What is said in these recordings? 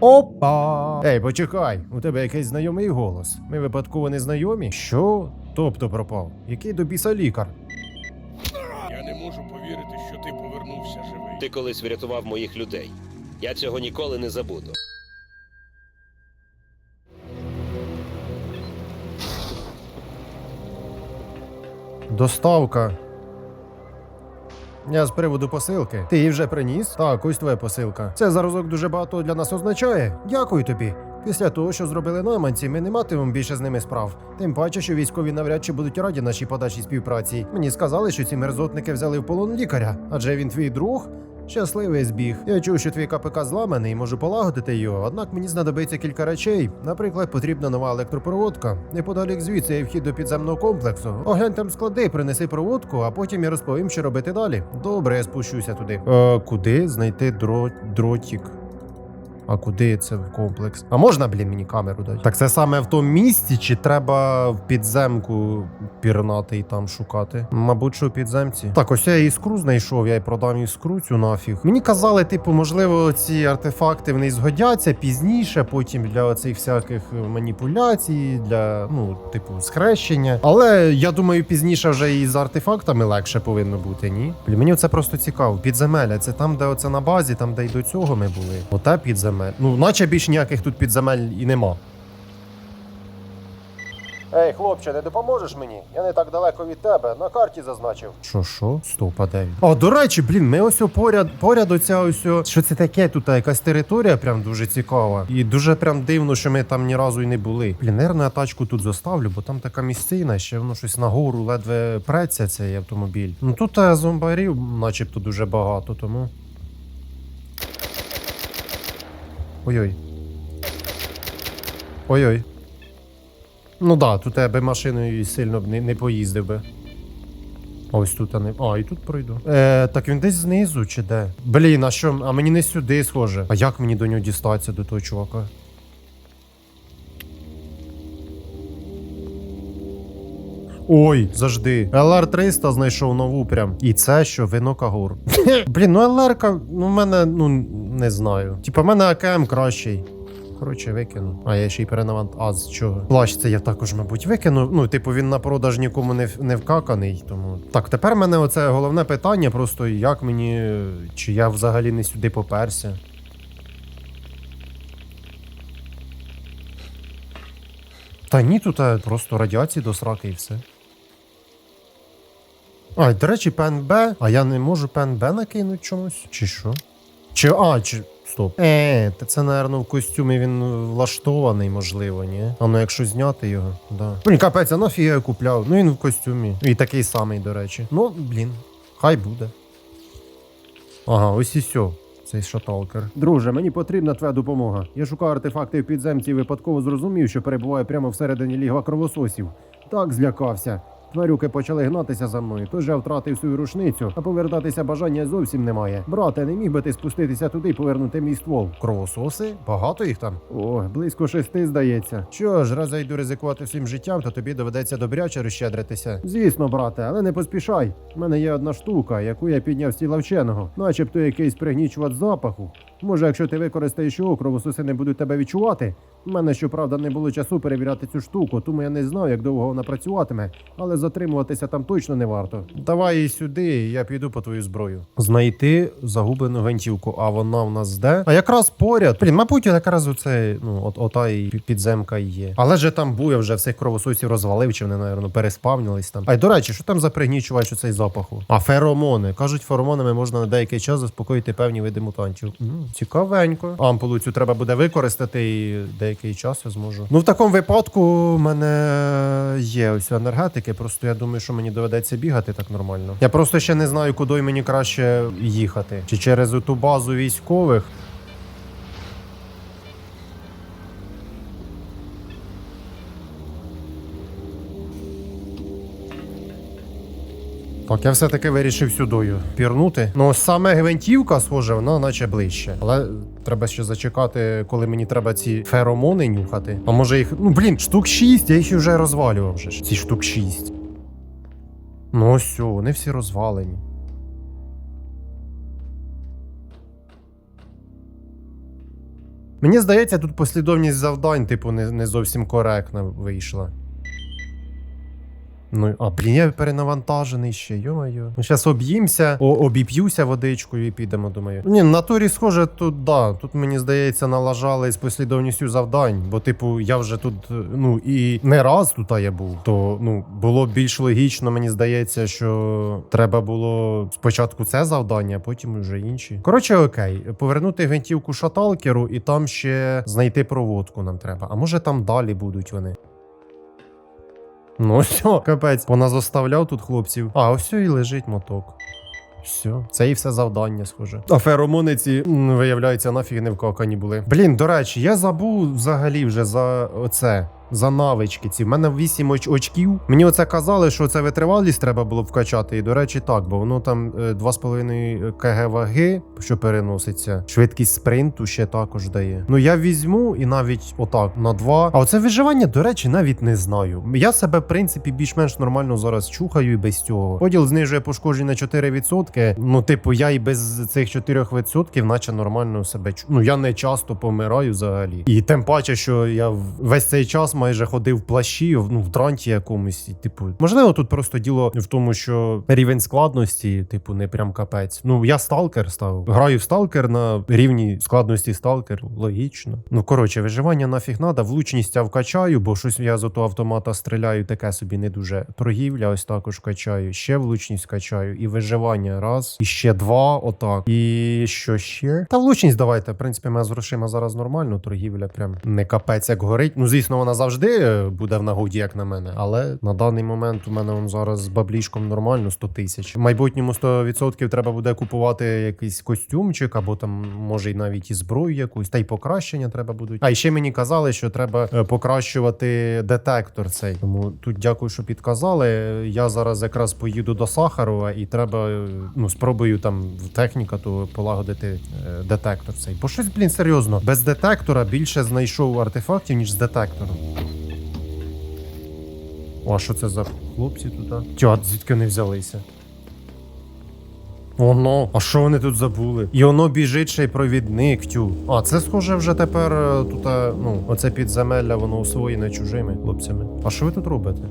Опа! Ей, почекай, у тебе якийсь знайомий голос. Ми випадково не знайомі? Що? Тобто пропав. Який до біса лікар? Я не можу повірити, що ти повернувся живий. Ти колись врятував моїх людей. Я цього ніколи не забуду. Доставка. Я з приводу посилки. Ти її вже приніс? Так, ось твоя посилка. Це заразок дуже багато для нас означає. Дякую тобі. Після того, що зробили найманці, ми не матимемо більше з ними справ. Тим паче, що військові навряд чи будуть раді нашій подальшій співпраці. Мені сказали, що ці мерзотники взяли в полон лікаря, адже він твій друг. Щасливий збіг. Я чув, що твій КПК зламаний і можу полагодити його. Однак мені знадобиться кілька речей. Наприклад, потрібна нова електропроводка. Неподалік звідси є вхід до підземного комплексу. Агентам склади, принеси проводку, а потім я розповім, що робити далі. Добре, я спущуся туди. Е, куди знайти дро... дротик? А куди це в комплекс? А можна, блін, мені камеру дати? Так це саме в тому місці, чи треба в підземку пірнати і там шукати? Мабуть, що в підземці. Так, ось я іскру знайшов, я й продам іскру цю нафіг. Мені казали, типу, можливо, ці артефакти вони згодяться пізніше, потім для оцих всяких маніпуляцій, для, ну, типу, схрещення. Але я думаю, пізніше вже і з артефактами легше повинно бути, ні? Блін, мені це просто цікаво. Підземелля, це там, де оце на базі, там, де й до цього ми були. Оте підземель. Ну, наче більш ніяких тут підземель і нема. Ей, хлопче, не допоможеш мені? Я не так далеко від тебе, на карті зазначив. Що, що? Стоп, а де він? А, до речі, блін, ми ось поряд, поряд оця ось. о- Що це таке? Тут якась територія прям дуже цікава. І дуже прям дивно, що ми там ні разу й не були. Блін, наверно, я тачку тут заставлю, бо там така місцина, ще воно щось нагору ледве преться цей автомобіль. Ну тут е, зомбарів, начебто, дуже багато, тому. Ой-ой. Ой-ой. Ну да, тут я би машиною сильно б не, не поїздив би. Ось тут а не. А, і тут пройду. Е, так він десь знизу чи де? Блін, а що? А мені не сюди схоже. А як мені до нього дістатися, до того чувака? Ой, завжди. ЛР 300 знайшов нову прям. І це що, вино Кагур. Блін, ну ЛР, ну в мене, ну не знаю. Типа, в мене АКМ кращий. Коротше, викину. А я ще й перенавант. А з чого? Плащ це я також, мабуть, викину. Ну, типу, він на продаж нікому не, не вкаканий. Тому. Так, тепер мене оце головне питання: просто як мені. Чи я взагалі не сюди поперся? Та ні, тут е, просто радіації до сраки і все. А, і, до речі, ПНБ. А я не можу ПНБ накинути чомусь? Чи що? Чи. А, чи. Стоп. Е, та це, напевно, в костюмі він влаштований, можливо, ні? А ну якщо зняти його, да. Блін, капець, а нафіг я купляв? Ну він в костюмі. І такий самий, до речі. Ну, блін, хай буде. Ага, ось і сьо. Цей шаталкер. Друже, мені потрібна твоя допомога. Я шукаю артефакти в підземці і випадково зрозумів, що перебуваю прямо всередині лігва кровососів. Так злякався. Тварюки почали гнатися за мною, тож я втратив свою рушницю, а повертатися бажання зовсім немає. Брате, не міг би ти спуститися туди і повернути мій ствол. Кровососи? Багато їх там? О, близько шести, здається. Що ж, раз я йду ризикувати всім життям, то тобі доведеться добряче розщедритися. Звісно, брате, але не поспішай. У мене є одна штука, яку я підняв з тіла вченого, начебто якийсь пригнічувач запаху. Може, якщо ти використаєш його, кровососи не будуть тебе відчувати. У мене, щоправда, не було часу перевіряти цю штуку, тому я не знаю, як довго вона працюватиме, але затримуватися там точно не варто. Давай її сюди, і я піду по твою зброю. Знайти загублену гвинтівку, а вона в нас де? А якраз поряд. Блін, мабуть, якраз оце, ну, от, ота і підземка є. Але же там був, я вже всіх кровососів розвалив, чи вони, напевно, переспавнились там. А й до речі, що там за пригнічувач у цей запаху? А феромони. Кажуть, феромонами можна на деякий час заспокоїти певні види мутантів. Цікавенько. Ампулу цю треба буде використати і деякий час я зможу. Ну, в такому випадку в мене є ось енергетики. Просто я думаю, що мені доведеться бігати так нормально. Я просто ще не знаю, куди мені краще їхати. Чи через ту базу військових. Так, я все-таки вирішив сюдою пірнути. Ну, саме гвинтівка, схоже, вона наче ближче. Але треба ще зачекати, коли мені треба ці феромони нюхати. А може їх. Ну, блін, штук 6, я їх вже розвалював вже. Ці штук 6. Ну, ось, все, вони всі розвалені. Мені здається, тут послідовність завдань, типу, не, не зовсім коректна вийшла. Ну, а блін, я перенавантажений ще, йо-моє. Ну, зараз об'їмся, обіп'юся водичкою і підемо, думаю. Ні, на турі схоже, тут да. Тут мені здається, налажали з послідовністю завдань. Бо, типу, я вже тут, е, ну і не раз тут я був. То ну було більш логічно, мені здається, що треба було спочатку це завдання, а потім вже інші. Коротше, окей, повернути гвинтівку шаталкеру і там ще знайти проводку нам треба. А може там далі будуть вони. Ну все, капець, вона заставляв тут хлопців. А, ось і лежить моток. Все, це і все завдання, схоже. А феромони ці, м, виявляється, нафіг не вкакані були. Блін, до речі, я забув взагалі вже за оце. За навички ці. В мене 8 оч- очків. Мені оце казали, що це витривалість треба було вкачати. І до речі, так, бо воно там е, 2,5 кг ваги, що переноситься. Швидкість спринту ще також дає. Ну я візьму і навіть отак на 2. А оце виживання, до речі, навіть не знаю. Я себе, в принципі, більш-менш нормально зараз чухаю і без цього. Поділ знижує пошкоджень на 4%. Ну, типу, я і без цих 4%, наче нормально себе чу. Ну я не часто помираю взагалі. І тим паче, що я весь цей час майже ходив в плащі, ну в дранті якомусь. Типу, можливо, тут просто діло в тому, що рівень складності, типу, не прям капець. Ну я сталкер став. Граю в сталкер на рівні складності сталкер. Логічно. Ну коротше, виживання нафіг надо. Влучність я вкачаю, бо щось я з ото автомата стріляю, таке собі не дуже. Торгівля ось також качаю. Ще влучність качаю. І виживання раз. І ще два. Отак. І що ще? Та влучність давайте. В принципі, мене з грошима зараз нормально. Торгівля прям не капець як горить. Ну, звісно, вона завжди е, буде в нагоді, як на мене. Але на даний момент у мене вон зараз з баблішком нормально 100 тисяч. В майбутньому 100% треба буде купувати якийсь костюмчик, або там може й навіть і зброю якусь, та й покращення треба будуть. А і ще мені казали, що треба е, покращувати детектор цей. Тому тут дякую, що підказали. Я зараз якраз поїду до Сахарова і треба е, ну спробую там в техніка то полагодити детектор цей. Бо щось, блін, серйозно, без детектора більше знайшов артефактів, ніж з детектором. О, а що це за хлопці тут? Тьо, звідки вони взялися? Оно, а що вони тут забули? І воно біжить ще й провідник, тю. А, це схоже вже тепер е, тут, е, ну, оце підземелля, воно освоєне чужими хлопцями. А що ви тут робите?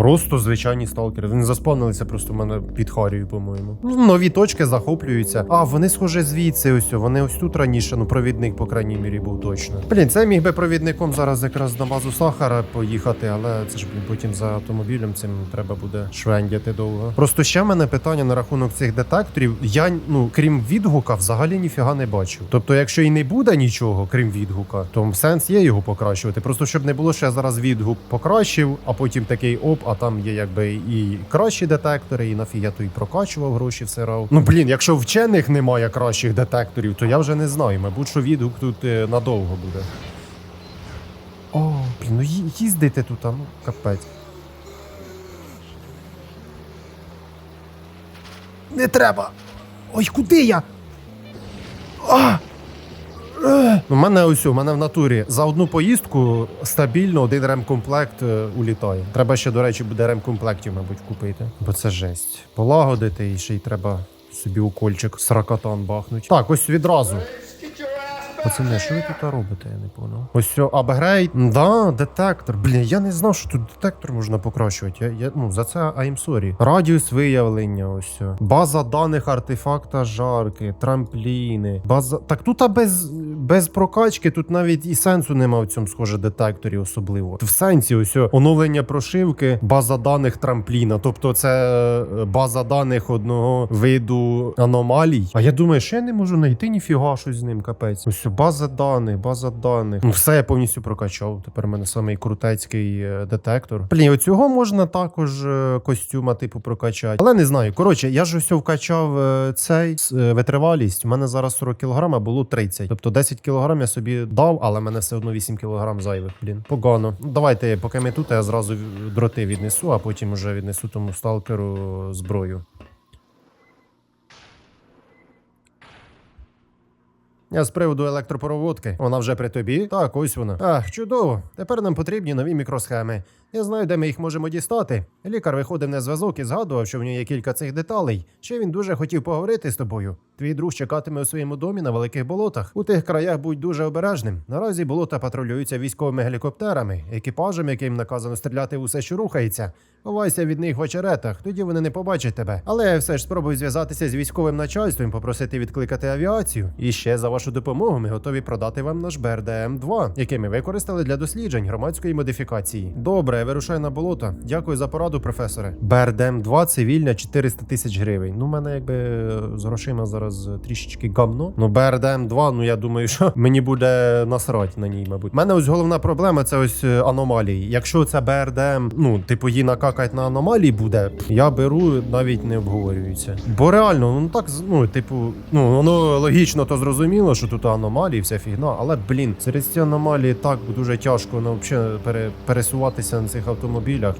Просто звичайні сталкери. Вони заспавнилися просто в мене під Харію, по-моєму. Ну, Нові точки захоплюються. А, вони схоже звідси ось. Вони ось тут раніше, ну провідник, по крайній мірі, був точно. Блін, це міг би провідником зараз якраз на базу сахара поїхати, але це ж блін, потім за автомобілем цим треба буде швендяти довго. Просто ще в мене питання на рахунок цих детекторів. Я ну крім відгука, взагалі ніфіга не бачу. Тобто, якщо і не буде нічого, крім відгука, то сенс є його покращувати. Просто щоб не було, що я зараз відгук покращив, а потім такий оп, а там є якби і кращі детектори, і нафіг я то і прокачував гроші всирав. Ну блін, якщо вчених немає кращих детекторів, то я вже не знаю. Мабуть, що відгук тут е, надовго буде. О, блін, ну їздити тут, ну капець. Не треба. Ой, куди я? А! У мене ось у мене в натурі за одну поїздку стабільно один ремкомплект е, улітає. Треба ще, до речі, буде ремкомплектів, мабуть, купити. Бо це жесть. Полагодити і ще й треба собі укольчик сракатан бахнуть. Так, ось відразу. Пацани, що ви тут робите? Я не понял. Ось все, апгрейд. Да, детектор. Блін, я не знав, що тут детектор можна покращувати. Я, я, ну, за це I'm sorry. Радіус виявлення, ось. База даних артефакта жарки, трампліни. База. Так тут а без, без прокачки, тут навіть і сенсу нема в цьому схоже детекторі особливо. В сенсі, ось оновлення прошивки, база даних трампліна. Тобто це е, база даних одного виду аномалій. А я думаю, що я не можу знайти ніфіга щось з ним, капець. Ось все, база даних, база даних. Ну все я повністю прокачав. Тепер у мене самий крутецький е, детектор. Блін, оцього можна також е, костюма, типу, прокачати. Але не знаю. Коротше, я ж ось вкачав е, цей витривалість. У мене зараз 40 кг, а було 30. Тобто 10 кг я собі дав, але мене все одно 8 кг зайвих. Блін, погано. Давайте, поки ми тут, я зразу дроти віднесу, а потім вже віднесу тому сталкеру зброю. Я з приводу електропроводки. Вона вже при тобі? Так, ось вона. Ах, чудово. Тепер нам потрібні нові мікросхеми. Я знаю, де ми їх можемо дістати. Лікар виходив на зв'язок і згадував, що в нього є кілька цих деталей. Ще він дуже хотів поговорити з тобою. Твій друг чекатиме у своєму домі на великих болотах. У тих краях будь дуже обережним. Наразі болота патрулюються військовими гелікоптерами, екіпажем, яким наказано стріляти усе, що рухається. Ховайся від них в очеретах, тоді вони не побачать тебе. Але я все ж спробуй зв'язатися з військовим начальством, попросити відкликати авіацію. І ще за вашу допомогу ми готові продати вам наш БРДМ 2 який ми використали для досліджень громадської модифікації. Добре, вирушай на болото. Дякую за пораду, професоре. БРДМ 2 цивільня 400 тисяч гривень. Ну, в мене якби е, з грошима зараз трішечки гамно. Ну, БРДМ 2, ну я думаю, що мені буде насрать на ній, мабуть. У мене ось головна проблема це ось е, аномалії. Якщо це БРДМ, ну, типу, її накакать на аномалії буде, я беру, навіть не обговорюється. Бо реально, ну так, ну, типу, ну воно логічно то зрозуміло, що тут аномалії, вся фігня, але блін, через ці аномалії так дуже тяжко ну, взагалі пересуватися цих автомобілях.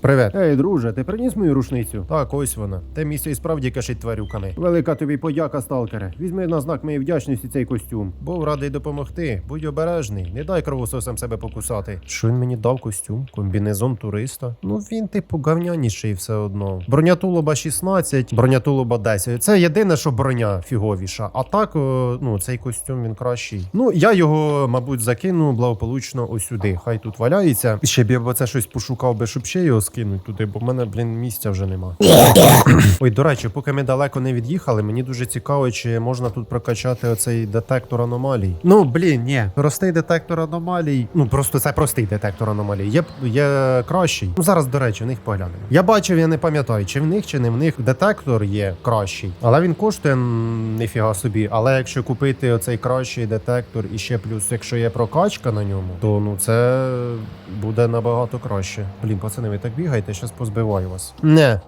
Привет. Ей, друже, ти приніс мою рушницю? Так, ось вона. Те місце і справді кишить тварюками. Велика тобі подяка, сталкере. Візьми на знак моєї вдячності цей костюм. Був радий допомогти. Будь обережний, не дай кровососам себе покусати. Що він мені дав костюм? Комбінезон туриста. Ну він типу говняніший все одно. Броня тулуба 16, броня тулуба 10. Це єдине, що броня фіговіша. А так, о, ну цей костюм він кращий. Ну я його, мабуть, закину благополучно ось сюди. Хай тут валяється. Ще б я б це щось пошукав би, щоб ще його скинуть туди, бо в мене, блін, місця вже нема. Ой, до речі, поки ми далеко не від'їхали, мені дуже цікаво, чи можна тут прокачати оцей детектор аномалій. Ну, блін, ні. Простий детектор аномалій. Ну, просто це простий детектор аномалій. Є, є кращий. Ну, зараз, до речі, в них поглянемо. Я бачив, я не пам'ятаю, чи в них, чи не в них детектор є кращий. Але він коштує ніфіга собі. Але якщо купити оцей кращий детектор і ще плюс, якщо є прокачка на ньому, то ну це буде набагато краще. Блін, пацани, ви так бігаєте, щас позбиваю вас. Не.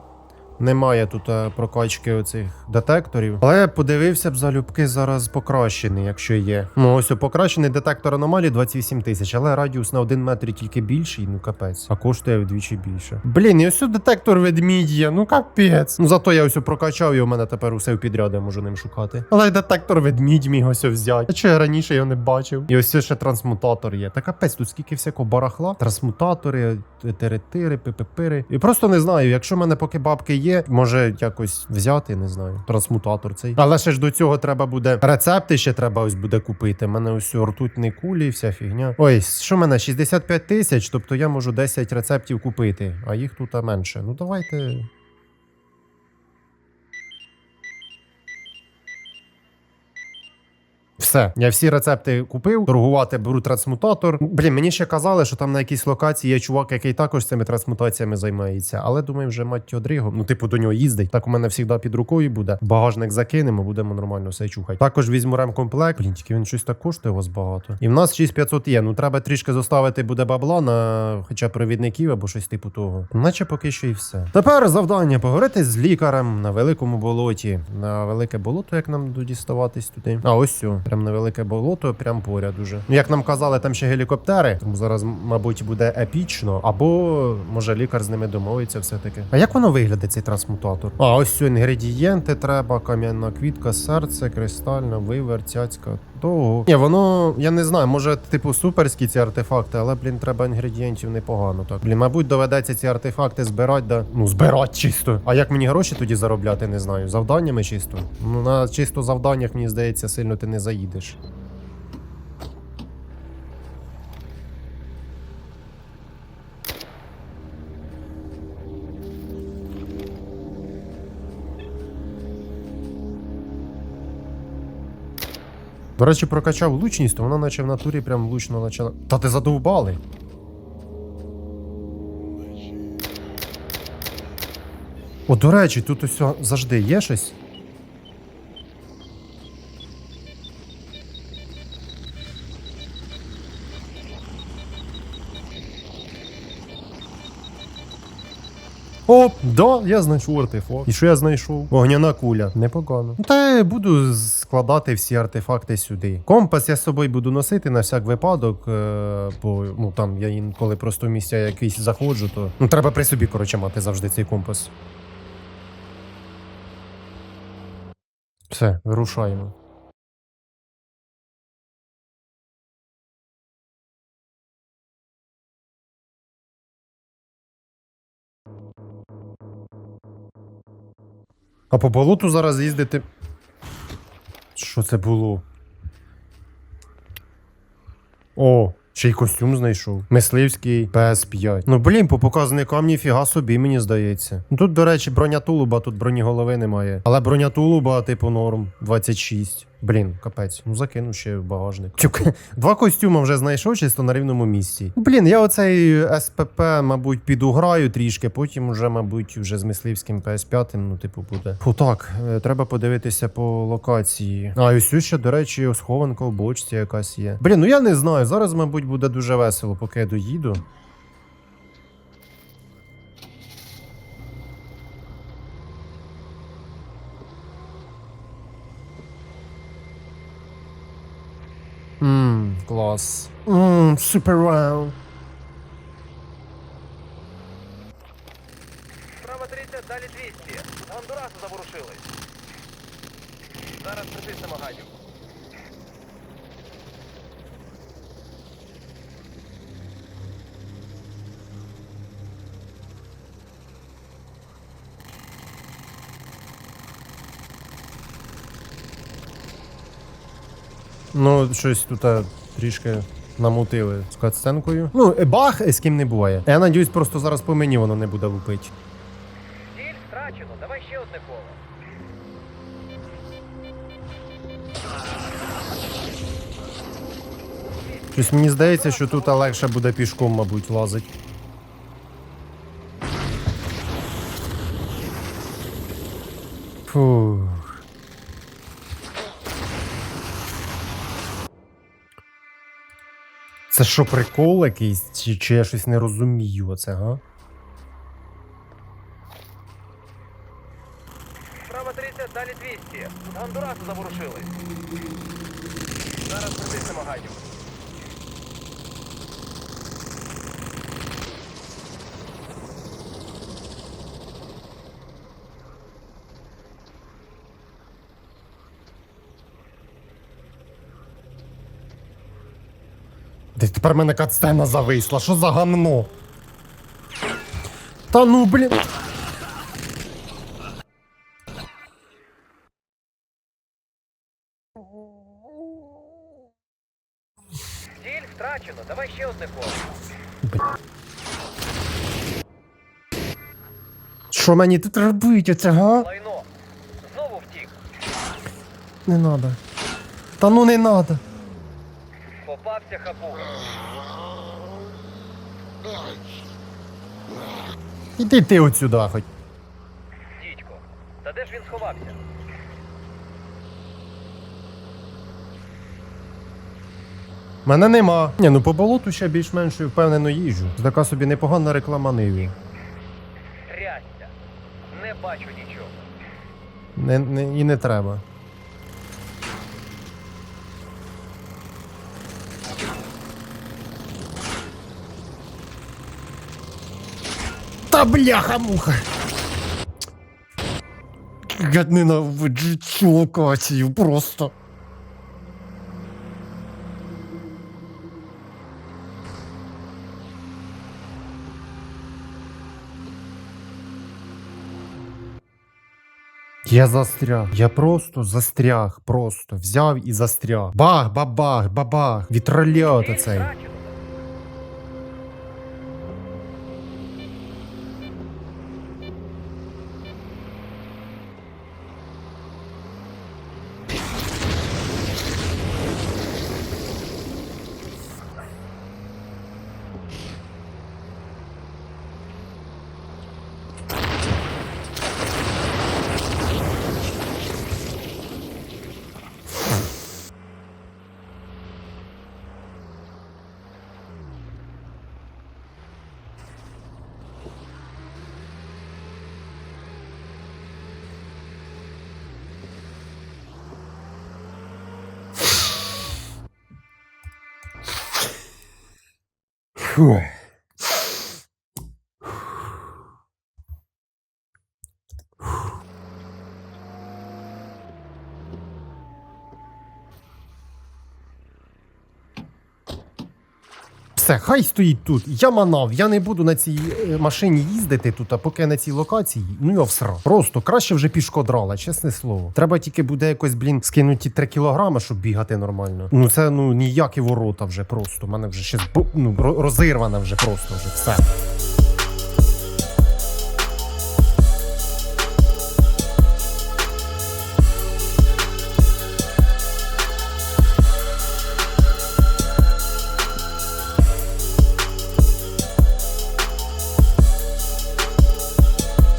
Немає тут е, прокачки оцих детекторів. Але подивився б залюбки зараз покращений, якщо є. Ну ось покращений детектор аномалій 28 тисяч, але радіус на 1 метр тільки більший, ну капець. А коштує вдвічі більше. Блін, і ось детектор ведмідія, ну капець. Ну зато я ось прокачав і у мене тепер усе в підряди можу ним шукати. Але детектор ведмідь міг ось взяти. А чого я раніше його не бачив? І ось ще трансмутатор є. Та капець, тут скільки всякого барахла, трансмутатори, теретири, пипипири. І просто не знаю, якщо в мене поки бабки є, може якось взяти, не знаю. Трансмутатор цей. Але ще ж до цього треба буде рецепти, ще треба ось буде купити. Мене ось ртутні кулі, вся фігня. Ой, що мене 65 тисяч, тобто я можу 10 рецептів купити, а їх тут менше. Ну давайте. Все, я всі рецепти купив. Торгувати беру трансмутатор. Блін, мені ще казали, що там на якійсь локації є чувак, який також цими трансмутаціями займається. Але думаю, вже мать одригом. Ну, типу, до нього їздить. Так у мене завжди під рукою буде. Багажник закинемо, будемо нормально все чухати. Також візьму ремкомплект. Блін, тільки він щось так коштує у вас багато. І в нас 6500 є. Ну треба трішки зоставити буде бабла на хоча провідників або щось типу того. Наче поки що і все. Тепер завдання поговорити з лікарем на великому болоті. На велике болото, як нам діставатись туди. А ось сю. Прям невелике болото, прям поряд уже. Як нам казали, там ще гелікоптери. Тому зараз, мабуть, буде епічно. Або може лікар з ними домовиться все-таки. А як воно виглядає, цей трансмутатор? А ось сю інгредієнти треба: кам'яна квітка, серце, кристальна, вивер, цяцька. Того. Ні, воно, я не знаю, може, типу, суперські ці артефакти, але, блін, треба інгредієнтів непогано. Так. Блін, мабуть, доведеться ці артефакти збирати, да. Ну, збирати чисто. А як мені гроші тоді заробляти, не знаю. Завданнями чисто. Ну, на чисто завданнях, мені здається, сильно ти не заїдеш. До речі, прокачав лучність, то вона наче в натурі прям лучно почала. Та ти задовбали. О, до речі, тут ось завжди є щось. О, да, я знайшов артефакт. І що я знайшов? Вогняна куля. Непогано. Та я буду складати всі артефакти сюди. Компас я з собою буду носити на всяк випадок, е, бо ну там я інколи просто в місця якийсь заходжу, то ну треба при собі, коротше, мати завжди цей компас. Все, вирушаємо. А по болоту зараз їздити. Що це було? О, ще й костюм знайшов. Мисливський PS5. Ну блін, по показникам ніфіга собі, мені здається. Ну тут, до речі, броня тулуба, тут броні голови немає. Але броня тулуба, типу, норм 26. Блін, капець. Ну закину ще в багажник. Тюк. Два костюми вже знайшов чисто на рівному місці. Блін, я оцей СПП, мабуть, підуграю трішки, потім вже, мабуть, вже з мисливським PS5, ну, типу, буде. Фу, так, е, треба подивитися по локації. А, і ось ще, до речі, схованка в бочці якась є. Блін, ну я не знаю. Зараз, мабуть, буде дуже весело, поки я доїду. Ммм, клас. Ммм, супер вау. Справа 30, далі 200. Гондурасу заворушились. Зараз притиснемо гадів. Ну, щось тут трішки намутили з катсценкою. Ну, бах е, з ким не буває. Я надіюсь, просто зараз по мені воно не буде лупить. Ціль втрачено, давай ще одне коло. Щось мені здається, що тут легше буде пішком, мабуть, лазить. Це що, прикол якийсь? Чи, чи я щось не розумію оце, га? Де тепер мене катсцена зависла, що за гамно? Та ну, блін. Ціль втрачено, давай ще одне коло. Що мені тут робити оце, га? Лайно. Знову втік. Не надо. Та ну не надо. Попався хапуга. Іди ти отсюда хоч. Дідько. Та де ж він сховався? Мене нема. Ні, ну по болоту ще більш-менш впевнено їжджу. Така собі непогана реклама Ниві. Трясся. Не бачу нічого. Не, не, і не треба. Та бляха-муха. Я ненавиджу цю локацію просто. Я застряг. Я просто застряг. Просто взяв і застряг. Бах, бабах, бабах. Вітрольот оцей. Втрачено. Все, хай стоїть тут. Я манав, я не буду на цій е, машині їздити тут, а поки на цій локації, ну я всра. Просто краще вже пішкодрала, чесне слово. Треба тільки буде якось, блін, скинути 3 кілограми, щоб бігати нормально. Ну це ну ніякі ворота вже просто. У мене вже ще ну, розірвана вже просто вже все.